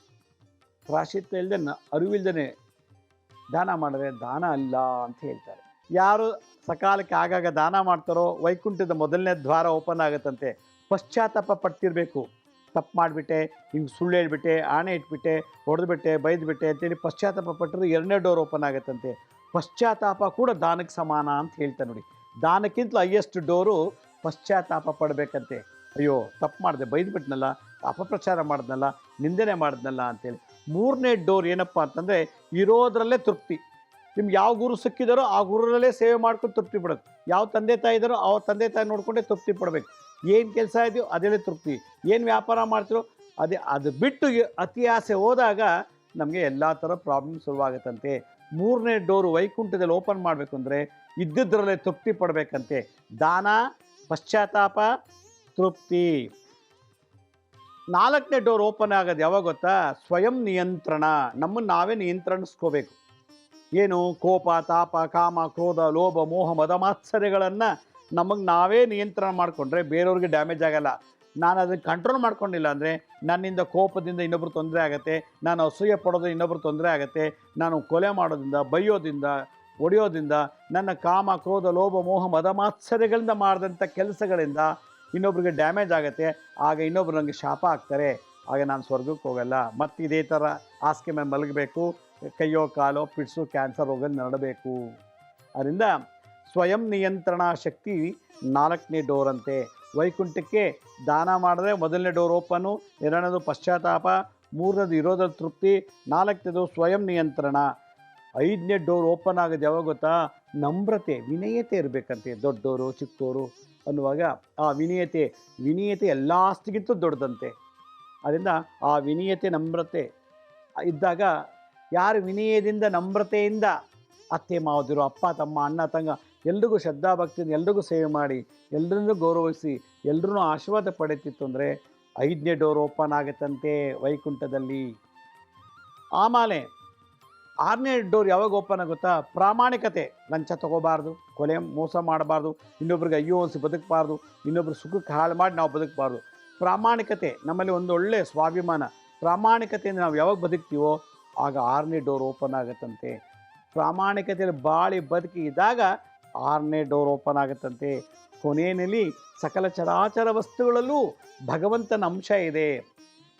ಪ್ರಾಶಿತ್ಯ ಇಲ್ಲದೆ ಅರಿವಿಲ್ದೇ ದಾನ ಮಾಡಿದ್ರೆ ದಾನ ಅಲ್ಲ ಅಂತ ಹೇಳ್ತಾರೆ. ಯಾರು ಸಕಾಲಕ್ಕೆ ಆಗಾಗ ದಾನ ಮಾಡ್ತಾರೋ ವೈಕುಂಠದ ಮೊದಲನೇ ದ್ವಾರ ಓಪನ್ ಆಗುತ್ತಂತೆ, ಪಶ್ಚಾತ್ತಾಪ ಪಡ್ತಿರಬೇಕು. ತಪ್ಪು ಮಾಡಿಬಿಟ್ಟೆ, ಹಿಂಗೆ ಸುಳ್ಳು ಹೇಳ್ಬಿಟ್ಟೆ, ಆಣೆ ಇಟ್ಬಿಟ್ಟೆ, ಹೊಡೆದ್ಬಿಟ್ಟೆ, ಬೈದ್ಬಿಟ್ಟೆ ಅಂತೇಳಿ ಪಶ್ಚಾತ್ತಾಪ ಪಟ್ಟರೆ ಎರಡನೇ ಡೋರ್ ಓಪನ್ ಆಗುತ್ತಂತೆ. ಪಶ್ಚಾತ್ತಾಪ ಕೂಡ ದಾನಕ್ಕೆ ಸಮಾನ ಅಂತ ಹೇಳ್ತಾರೆ ನೋಡಿ. ದಾನಕ್ಕಿಂತಲೂ ಹೈಯೆಸ್ಟ್ ಡೋರು ಪಶ್ಚಾತ್ತಾಪ ಪಡಬೇಕಂತೆ. ಅಯ್ಯೋ, ತಪ್ಪು ಮಾಡಿದೆ, ಬೈದ್ಬಿಟ್ನಲ್ಲ, ಅಪಪ್ರಚಾರ ಮಾಡಿದ್ನಲ್ಲ, ನಿಂದನೆ ಮಾಡಿದ್ನಲ್ಲ ಅಂತೇಳಿ. ಮೂರನೇ ಡೋರ್ ಏನಪ್ಪ ಅಂತಂದರೆ ಇರೋದ್ರಲ್ಲೇ ತೃಪ್ತಿ. ನಿಮ್ಗೆ ಯಾವ ಗುರು ಸಿಕ್ಕಿದಾರೋ ಆ ಗುರುರಲ್ಲೇ ಸೇವೆ ಮಾಡ್ಕೊಂಡು ತೃಪ್ತಿ ಪಡೋದು. ಯಾವ ತಂದೆ ತಾಯಿ ಇದ್ದಾರೋ ಆ ತಂದೆ ತಾಯಿ ನೋಡಿಕೊಂಡೇ ತೃಪ್ತಿ ಪಡಬೇಕು. ಏನು ಕೆಲಸ ಇದೆಯೋ ಅದೇ ತೃಪ್ತಿ. ಏನು ವ್ಯಾಪಾರ ಮಾಡ್ತಿರೋ ಅದೇ, ಅದು ಬಿಟ್ಟು ಅತಿ ಆಸೆ ಹೋದಾಗ ನಮಗೆ ಎಲ್ಲ ಥರ ಪ್ರಾಬ್ಲಮ್ ಶುರುವಾಗುತ್ತಂತೆ ಮೂರನೇ ಡೋರು ವೈಕುಂಠದಲ್ಲಿ ಓಪನ್ ಮಾಡಬೇಕು ಅಂದರೆ ಇದ್ದಿದ್ದರಲ್ಲೇ ತೃಪ್ತಿ ಪಡಬೇಕಂತೆ. ದಾನ, ಪಶ್ಚಾತ್ತಾಪ, ತೃಪ್ತಿ. ನಾಲ್ಕನೇ ಡೋರ್ ಓಪನ್ ಆಗೋದು ಯಾವಾಗ ಗೊತ್ತಾ? ಸ್ವಯಂ ನಿಯಂತ್ರಣ. ನಮ್ಮನ್ನು ನಾವೇ ನಿಯಂತ್ರಣಿಸ್ಕೋಬೇಕು. ಏನು? ಕೋಪ, ತಾಪ, ಕಾಮ, ಕ್ರೋಧ, ಲೋಭ, ಮೋಹ, ಮದ, ಮಾತ್ಸರ್ಯಗಳನ್ನು ನಮಗೆ ನಾವೇ ನಿಯಂತ್ರಣ ಮಾಡಿಕೊಂಡ್ರೆ ಬೇರೆಯವ್ರಿಗೆ ಡ್ಯಾಮೇಜ್ ಆಗಲ್ಲ. ನಾನು ಅದನ್ನು ಕಂಟ್ರೋಲ್ ಮಾಡ್ಕೊಂಡಿಲ್ಲ ಅಂದರೆ ನನ್ನಿಂದ ಕೋಪದಿಂದ ಇನ್ನೊಬ್ರು ತೊಂದರೆ ಆಗುತ್ತೆ, ನಾನು ಅಸೂಯೆ ಪಡೋದು ಇನ್ನೊಬ್ರು ತೊಂದರೆ ಆಗುತ್ತೆ, ನಾನು ಕೊಲೆ ಮಾಡೋದ್ರಿಂದ, ಬೈಯೋದ್ರಿಂದ ಒಡೆಯೋದ್ರಿಂದ ನನ್ನ ಕಾಮ, ಕ್ರೋಧ, ಲೋಭ, ಮೋಹ, ಮದ, ಮಾತ್ಸರ್ಯಗಳಿಂದ ಮಾಡಿದಂಥ ಕೆಲಸಗಳಿಂದ ಇನ್ನೊಬ್ರಿಗೆ ಡ್ಯಾಮೇಜ್ ಆಗುತ್ತೆ, ಆಗ ಇನ್ನೊಬ್ರು ನನಗೆ ಶಾಪ ಆಗ್ತಾರೆ ಆಗ ನಾನು ಸ್ವರ್ಗಕ್ಕೆ ಹೋಗಲ್ಲ. ಮತ್ತು ಇದೇ ಥರ ಹಾಸಿಗೆ ಮೇಲೆ ಮಲಗಬೇಕು, ಕೈಯೋ ಕಾಲೋ ಪಿಡ್ಸು ಕ್ಯಾನ್ಸರ್ ರೋಗ ನರಡಬೇಕು. ಅದರಿಂದ ಸ್ವಯಂ ನಿಯಂತ್ರಣ ಶಕ್ತಿ ನಾಲ್ಕನೇ ಡೋರ್ ಅಂತೆ. ವೈಕುಂಠಕ್ಕೆ ದಾನ ಮಾಡಿದ್ರೆ ಮೊದಲನೇ ಡೋರ್ ಓಪನು ಎರಡನೇದು ಪಶ್ಚಾತ್ತಾಪ, ಮೂರನೇದು ಇರೋದ್ರ ತೃಪ್ತಿ, ನಾಲ್ಕನೇದು ಸ್ವಯಂ ನಿಯಂತ್ರಣ. ಐದನೇ ಡೋರ್ ಓಪನ್ ಆಗೋದು ಯಾವಾಗ ಗೊತ್ತಾ? ನಮ್ರತೆ, ವಿನಯತೆ ಇರಬೇಕಂತೆ ದೊಡ್ಡವರು ಚಿಕ್ಕವರು ಅನ್ನುವಾಗ ಆ ವಿನಯತೆ ವಿನಯತೆ ಎಲ್ಲ ಆಸ್ತಿಗಿಂತ ದೊಡ್ಡದಂತೆ. ಅದರಿಂದ ಆ ವಿನಯತೆ, ನಮ್ರತೆ ಇದ್ದಾಗ ಯಾರು ವಿನಯದಿಂದ, ನಮ್ರತೆಯಿಂದ ಅತ್ತೆ, ಮಾವದಿರು, ಅಪ್ಪ, ತಮ್ಮ, ಅಣ್ಣ, ತಂಗ ಎಲ್ರಿಗೂ ಶ್ರದ್ಧಾಭಕ್ತಿಯಿಂದ ಎಲ್ರಿಗೂ ಸೇವೆ ಮಾಡಿ ಎಲ್ಲರನ್ನೂ ಗೌರವಿಸಿ ಎಲ್ಲರೂ ಆಶೀರ್ವಾದ ಪಡೆಯುತ್ತಿತ್ತು ಅಂದರೆ ಐದನೇ ಡೋರ್ ಓಪನ್ ಆಗುತ್ತಂತೆ ವೈಕುಂಠದಲ್ಲಿ. ಆಮೇಲೆ ಆರನೇ ಡೋರ್ ಯಾವಾಗ ಓಪನ್ ಆಗುತ್ತಾ? ಪ್ರಾಮಾಣಿಕತೆ. ಲಂಚ ತಗೋಬಾರ್ದು, ಕೊಲೆ ಮೋಸ ಮಾಡಬಾರ್ದು, ಇನ್ನೊಬ್ರಿಗೆ ಅಯ್ಯೋ ಅನಿಸಿ ಬದುಕಬಾರ್ದು, ಇನ್ನೊಬ್ರು ಸುಖಕ್ಕೆ ಹಾಳು ಮಾಡಿ ನಾವು ಬದುಕಬಾರ್ದು. ಪ್ರಾಮಾಣಿಕತೆ ನಮ್ಮಲ್ಲಿ ಒಂದು ಒಳ್ಳೆಯ ಸ್ವಾಭಿಮಾನ. ಪ್ರಾಮಾಣಿಕತೆಯಿಂದ ನಾವು ಯಾವಾಗ ಬದುಕ್ತೀವೋ, ಆಗ ಆರನೇ ಡೋರ್ ಓಪನ್ ಆಗುತ್ತಂತೆ. ಪ್ರಾಮಾಣಿಕತೆಯಲ್ಲಿ ಬಾಳಿ ಬದುಕಿ ಇದ್ದಾಗ ಆರನೇ ಡೋರ್ ಓಪನ್ ಆಗುತ್ತಂತೆ. ಕೊನೆಯಲ್ಲಿ ಸಕಲ ಚರಾಚರ ವಸ್ತುಗಳಲ್ಲೂ ಭಗವಂತನ ಅಂಶ ಇದೆ.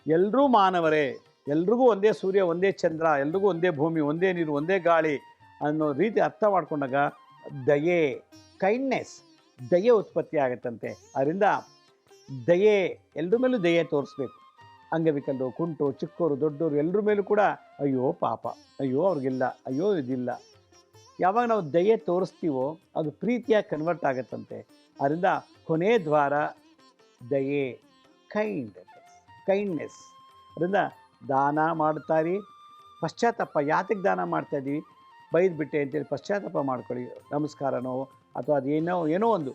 ಎಲ್ಲರೂ ಮಾನವರೇ. ಎಲ್ರಿಗೂ ಒಂದೇ ಸೂರ್ಯ, ಒಂದೇ ಚಂದ್ರ, ಎಲ್ರಿಗೂ ಒಂದೇ ಭೂಮಿ, ಒಂದೇ ನೀರು, ಒಂದೇ ಗಾಳಿ ಅನ್ನೋ ರೀತಿ ಅರ್ಥ ಮಾಡ್ಕೊಂಡಾಗ ದಯೆ ಕೈಂಡ್ನೆಸ್ ದಯೆ ಉತ್ಪತ್ತಿ ಆಗುತ್ತಂತೆ. ಅದರಿಂದ ದಯೆ ಎಲ್ಲರ ಮೇಲೂ ದಯೆ ತೋರಿಸ್ಬೇಕು. ಅಂಗವಿಕಲರು, ಕುಂಟು, ಚಿಕ್ಕೋರು ದೊಡ್ಡವರು ಎಲ್ಲರ ಮೇಲೂ ಕೂಡ ಅಯ್ಯೋ ಪಾಪ, ಅಯ್ಯೋ ಅವ್ರಿಗಿಲ್ಲ, ಅಯ್ಯೋ ಇದಿಲ್ಲ. ಯಾವಾಗ ನಾವು ದಯೆ ತೋರಿಸ್ತೀವೋ ಅದು ಪ್ರೀತಿಯಾಗಿ ಕನ್ವರ್ಟ್ ಆಗುತ್ತಂತೆ. ಅದರಿಂದ ಕೊನೆ ದ್ವಾರ ದಯೆ ಕೈಂಡ್ ಕೈಂಡ್ನೆಸ್ ಅದರಿಂದ ದಾನ ಮಾಡ್ತಾರಿ ಪಶ್ಚಾತ್ತಾಪ ಯಾತಕ್ಕೆ ದಾನ ಮಾಡ್ತಾ ಇದ್ದೀವಿ ಬೈದ್ಬಿಟ್ಟೆ ಅಂತೇಳಿ ಪಶ್ಚಾತ್ತಾಪ ಮಾಡ್ಕೊಳ್ಳಿ. ನಮಸ್ಕಾರನೋ ಅಥವಾ ಅದೇನೋ ಏನೋ ಒಂದು.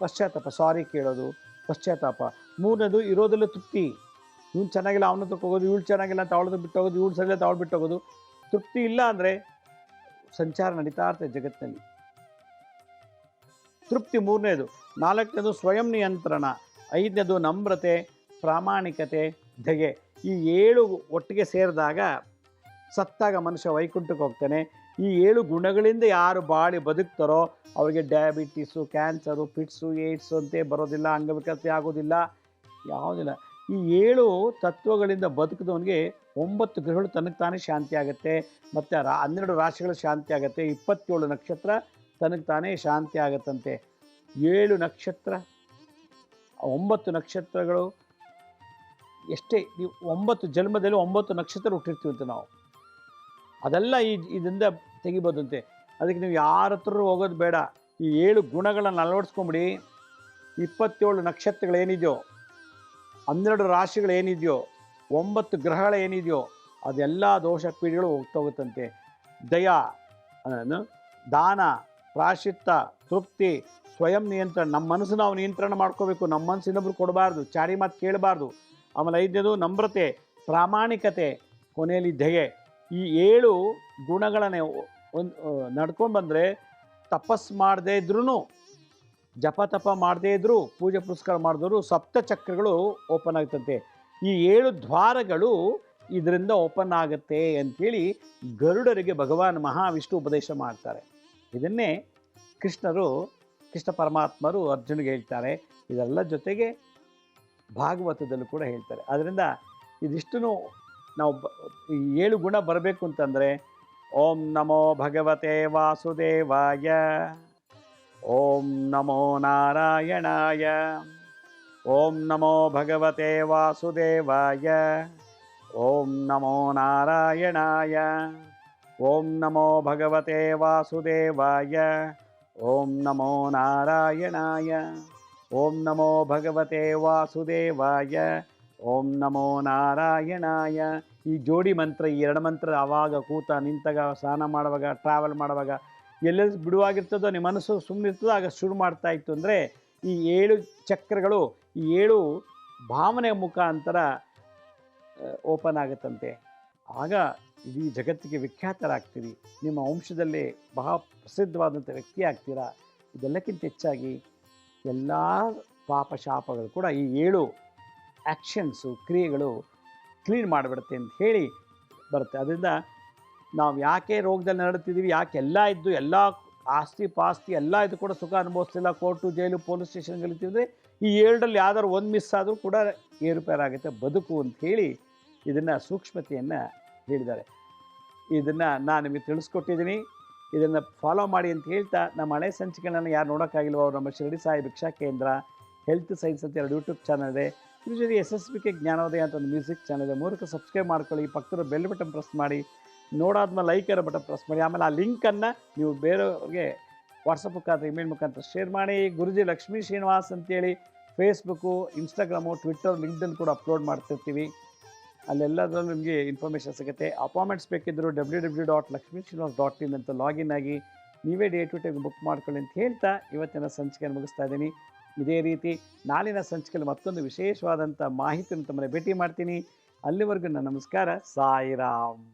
ಪಶ್ಚಾತ್ತಾಪ ಸಾರಿ ಕೇಳೋದು. ಪಶ್ಚಾತ್ತಾಪ ಮೂರನೇದು ಇರೋದೆಲ್ಲ ತೃಪ್ತಿ. ಇವ್ನು ಚೆನ್ನಾಗಿಲ್ಲ, ಅವನ ತಕ್ಕೋಗೋದು ಇವಳು ಚೆನ್ನಾಗಿಲ್ಲ ಅಂತ ಬಿಟ್ಟು ಹೋಗೋದು, ಇವಳು ಸರಿಯಿಲ್ಲ ಬಿಟ್ಟು ಹೋಗೋದು. ತೃಪ್ತಿ ಇಲ್ಲ ಅಂದರೆ ಸಂಚಾರ ನಡೀತಾ ಇರ್ತದೆ ಜಗತ್ತಿನಲ್ಲಿ. ತೃಪ್ತಿ ಮೂರನೇದು. ನಾಲ್ಕನೇದು ಸ್ವಯಂ ನಿಯಂತ್ರಣ. ಐದನೇದು ನಮ್ರತೆ, ಪ್ರಾಮಾಣಿಕತೆ ದಯೆ ಈ ಏಳು ಒಟ್ಟಿಗೆ ಸೇರಿದಾಗ ಸತ್ತಾಗ ಮನುಷ್ಯ ವೈಕುಂಠಕ್ಕೆ ಹೋಗ್ತಾನೆ. ಈ ಏಳು ಗುಣಗಳಿಂದ ಯಾರು ಬಾಳಿ ಬದುಕ್ತಾರೋ ಅವರಿಗೆ ಡಯಾಬಿಟೀಸು ಕ್ಯಾನ್ಸರು ಪಿಟ್ಸು ಏಡ್ಸು ಅಂತೆ ಬರೋದಿಲ್ಲ ಅಂಗವಿಕಲತೆ ಆಗೋದಿಲ್ಲ, ಯಾವುದಿಲ್ಲ. ಈ ಏಳು ತತ್ವಗಳಿಂದ ಬದುಕಿದವನಿಗೆ ಒಂಬತ್ತು ಗ್ರಹಗಳು ತನಗೆ ತಾನೇ ಶಾಂತಿ ಆಗುತ್ತೆ. ಮತ್ತು ರಾ, ಹನ್ನೆರಡು ರಾಶಿಗಳು ಶಾಂತಿ ಆಗುತ್ತೆ. ಇಪ್ಪತ್ತೇಳು ನಕ್ಷತ್ರ ತನಗೆ ತಾನೇ ಶಾಂತಿ ಆಗುತ್ತಂತೆ. ಏಳು ನಕ್ಷತ್ರ, ಒಂಬತ್ತು ನಕ್ಷತ್ರಗಳು ಎಷ್ಟೇ ನೀವು ಒಂಬತ್ತು ಜನ್ಮದಲ್ಲಿ ಒಂಬತ್ತು ನಕ್ಷತ್ರ ಹುಟ್ಟಿರ್ತೀವಂತೆ ನಾವು. ಅದೆಲ್ಲ ಈ ಇದರಿಂದ ತೆಗಿಬೋದಂತೆ. ಅದಕ್ಕೆ ನೀವು ಯಾರ ಹತ್ರ ಹೋಗೋದು ಬೇಡ. ಈ ಏಳು ಗುಣಗಳನ್ನು ಅಳವಡಿಸ್ಕೊಂಬಿಡಿ. ಇಪ್ಪತ್ತೇಳು ನಕ್ಷತ್ರಗಳೇನಿದೆಯೋ, ಹನ್ನೆರಡು ರಾಶಿಗಳೇನಿದೆಯೋ, ಒಂಬತ್ತು ಗ್ರಹಗಳೇನಿದೆಯೋ, ಅದೆಲ್ಲ ದೋಷ ಪೀಡಿಗಳು ಹೋಗ್ತಾ ಹೋಗುತ್ತಂತೆ. ದಯ ದಾನ, ಪ್ರಾಶಿತ್ತ, ತೃಪ್ತಿ, ಸ್ವಯಂ ನಿಯಂತ್ರಣ ನಮ್ಮ ಮನಸ್ಸು ನಾವು ನಿಯಂತ್ರಣ ಮಾಡ್ಕೋಬೇಕು. ನಮ್ಮ ಮನಸ್ಸು ಇನ್ನೊಬ್ರು ಕೊಡಬಾರ್ದು. ಚಾರಿ ಮಾತು ಕೇಳಬಾರ್ದು. ಆಮೇಲೆ ಐದನೇದು ನಮ್ರತೆ, ಪ್ರಾಮಾಣಿಕತೆ, ಕೊನೆಯಲ್ಲಿ ಧೆಗೆ ಈ ಏಳು ಗುಣಗಳನ್ನೇ ಒಂದು ನಡ್ಕೊಂಡು ಬಂದರೆ ತಪಸ್ ಮಾಡದೇ ಇದ್ರೂ ಜಪ ತಪ ಮಾಡದೇ ಇದ್ದರೂ ಪೂಜೆ ಪುರಸ್ಕಾರ ಮಾಡಿದ್ರು ಸಪ್ತ ಚಕ್ರಗಳು ಓಪನ್ ಆಗ್ತಂತೆ. ಈ ಏಳು ದ್ವಾರಗಳು ಇದರಿಂದ ಓಪನ್ ಆಗುತ್ತೆ ಅಂಥೇಳಿ ಗರುಡರಿಗೆ ಭಗವಾನ್ ಮಹಾವಿಷ್ಣು ಉಪದೇಶ ಮಾಡ್ತಾರೆ. ಇದನ್ನೇ ಕೃಷ್ಣರು, ಕೃಷ್ಣ ಪರಮಾತ್ಮರು ಅರ್ಜುನಿಗೆ ಹೇಳ್ತಾರೆ. ಇದೆಲ್ಲ ಜೊತೆಗೆ ಭಾಗವತದಲ್ಲೂ ಕೂಡ ಹೇಳ್ತಾರೆ. ಅದರಿಂದ ಇದಿಷ್ಟು ನಾವು ಏಳು ಗುಣ ಬರಬೇಕು ಅಂತಂದರೆ, ಓಂ ನಮೋ ಭಗವತೆ ವಾಸುದೇವಾಯ, ಓಂ ನಮೋ ನಾರಾಯಣಾಯ, ಓಂ ನಮೋ ಭಗವತೆ ವಾಸುದೇವಾಯ, ಓಂ ನಮೋ ನಾರಾಯಣಾಯ, ಓಂ ನಮೋ ಭಗವತೆ ವಾಸುದೇವಾಯ, ಓಂ ನಮೋ ನಾರಾಯಣಾಯ. ಓಂ ನಮೋ ಭಗವತೆ ವಾಸುದೇವಾಯ, ಓಂ ನಮೋ ನಾರಾಯಣಾಯ. ಈ ಜೋಡಿ ಮಂತ್ರ, ಈ ಎರಡು ಮಂತ್ರ ಆವಾಗ ಕೂತ ನಿಂತಾಗ ಸ್ನಾನ ಮಾಡುವಾಗ ಟ್ರಾವೆಲ್ ಮಾಡುವಾಗ ಎಲ್ಲೆಲ್ಲಿ ಬಿಡುವಾಗಿರ್ತದೋ, ನಿಮ್ಮ ಮನಸ್ಸು ಸುಮ್ಮನೆ ಇರ್ತದೋ, ಆಗ ಶುರು ಮಾಡ್ತಾ ಇತ್ತು ಅಂದರೆ ಈ ಏಳು ಚಕ್ರಗಳು, ಈ ಏಳು ಭಾವನೆ ಮುಖಾಂತರ ಓಪನ್ ಆಗುತ್ತಂತೆ. ಆಗ ಇಡೀ ಜಗತ್ತಿಗೆ ವಿಖ್ಯಾತರಾಗ್ತೀರಿ. ನಿಮ್ಮ ವಂಶದಲ್ಲಿ ಬಹಳ ಪ್ರಸಿದ್ಧವಾದಂಥ ವ್ಯಕ್ತಿ ಆಗ್ತೀರಾ? ಇದೆಲ್ಲಕ್ಕಿಂತ ಹೆಚ್ಚಾಗಿ ಎಲ್ಲ ಪಾಪ ಶಾಪಗಳು ಕೂಡ ಈ ಏಳು ಆ್ಯಕ್ಷನ್ಸು ಕ್ರಿಯೆಗಳು ಕ್ಲೀನ್ ಮಾಡಿಬಿಡುತ್ತೆ ಅಂತ ಹೇಳಿ ಬರುತ್ತೆ. ಅದರಿಂದ ನಾವು ಯಾಕೆ ರೋಗದಲ್ಲಿ ನಡೀತಿದ್ದೀವಿ ಯಾಕೆ ಎಲ್ಲ ಇದ್ದು ಎಲ್ಲ ಆಸ್ತಿ ಪಾಸ್ತಿ ಎಲ್ಲ ಇದು ಕೂಡ ಸುಖ ಅನುಭವಿಸ್ತಿಲ್ಲ, ಕೋರ್ಟು, ಜೈಲು, ಪೊಲೀಸ್ ಸ್ಟೇಷನ್ಗಳಿರ್ತೀವಿ ಅಂದರೆ ಈ ಏಳರಲ್ಲಿ ಯಾವ್ದಾದ್ರು ಒಂದು ಮಿಸ್ ಆದರೂ ಕೂಡ ಏರುಪೇರಾಗುತ್ತೆ ಬದುಕು ಅಂತ ಹೇಳಿ ಇದನ್ನು ಸೂಕ್ಷ್ಮತೆಯನ್ನು ಹೇಳಿದ್ದಾರೆ. ಇದನ್ನು ನಾನು ನಿಮಗೆ ತಿಳಿಸ್ಕೊಟ್ಟಿದ್ದೀನಿ. ಇದನ್ನು ಫಾಲೋ ಮಾಡಿ ಅಂತ ಹೇಳ್ತಾ ನಮ್ಮ ಹಳೆ ಸಂಚಿಕೆಗಳನ್ನು ಯಾರು ನೋಡೋಕ್ಕಾಗಿಲ್ವೋ ಅವರು ನಮ್ಮ ಶಿರಡಿ ಸಾಯಿ ಭಿಕ್ಷಾ ಕೇಂದ್ರ ಹೆಲ್ತ್ ಸೈನ್ಸ್ ಅಂತ ಎರಡು ಯೂಟ್ಯೂಬ್ ಚಾನಲ್ ಇದೆ. ಇದ್ರ ಜೊತೆ ಎಸ್ ಎಸ್ ಬಿ ಕೆ ಜ್ಞಾನೋದಯ ಅಂತ ಒಂದು ಮ್ಯೂಸಿಕ್ ಚಾನಲ್ ಇದೆ. ಮೂಲಕ ಸಬ್ಸ್ಕ್ರೈಬ್ ಮಾಡ್ಕೊಳ್ಳಿ. ಪಕ್ಕದ ಬೆಲ್ ಬಟನ್ ಪ್ರೆಸ್ ಮಾಡಿ. ನೋಡಾದ್ಮೇಲೆ ಲೈಕ್ ಇರೋ ಬಟನ್ ಪ್ರೆಸ್ ಮಾಡಿ. ಆಮೇಲೆ ಆ ಲಿಂಕನ್ನು ನೀವು ಬೇರೆಯವ್ರಿಗೆ ವಾಟ್ಸಪ್ ಮುಖಾಂತರ ಇಮೇಲ್ ಮುಖಾಂತರ ಶೇರ್ ಮಾಡಿ. ಗುರುಜಿ ಲಕ್ಷ್ಮೀ ಶ್ರೀನಿವಾಸ್ ಅಂತೇಳಿ ಫೇಸ್ಬುಕ್ಕು ಇನ್ಸ್ಟಾಗ್ರಾಮು ಟ್ವಿಟ್ಟರ್ ಲಿಂಕ್ಡಲ್ಲಿ ಕೂಡ ಅಪ್ಲೋಡ್ ಮಾಡ್ತಿರ್ತೀವಿ. ಅಲ್ಲೆಲ್ಲದರಲ್ಲೂ ನಿಮಗೆ ಇನ್ಫಾರ್ಮೇಷನ್ ಸಿಗುತ್ತೆ. ಅಪಾಯಿಂಟ್ಮೆಂಟ್ಸ್ ಬೇಕಿದ್ದರೂ W W dot Lakshmi Srinivas dot in ಅಂತ ಲಾಗಿನ್ ಆಗಿ ನೀವೇ ಡೇ ಟು ಟೈಮ್ ಬುಕ್ ಮಾಡ್ಕೊಳ್ಳಿ ಅಂತ ಹೇಳ್ತಾ ಇವತ್ತಿನ ಸಂಚಿಕೆಯನ್ನು ಮುಗಿಸ್ತಾ ಇದ್ದೀನಿ. ಇದೇ ರೀತಿ ನಾಳಿನ ಸಂಚಿಕೆಯಲ್ಲಿ ಮತ್ತೊಂದು ವಿಶೇಷವಾದಂಥ ಮಾಹಿತಿಯನ್ನು ತಮ್ಮನ್ನು ಭೇಟಿ ಮಾಡ್ತೀನಿ. ಅಲ್ಲಿವರೆಗೂ ನನ್ನ ನಮಸ್ಕಾರ. ಸಾಯಿರಾಮ್.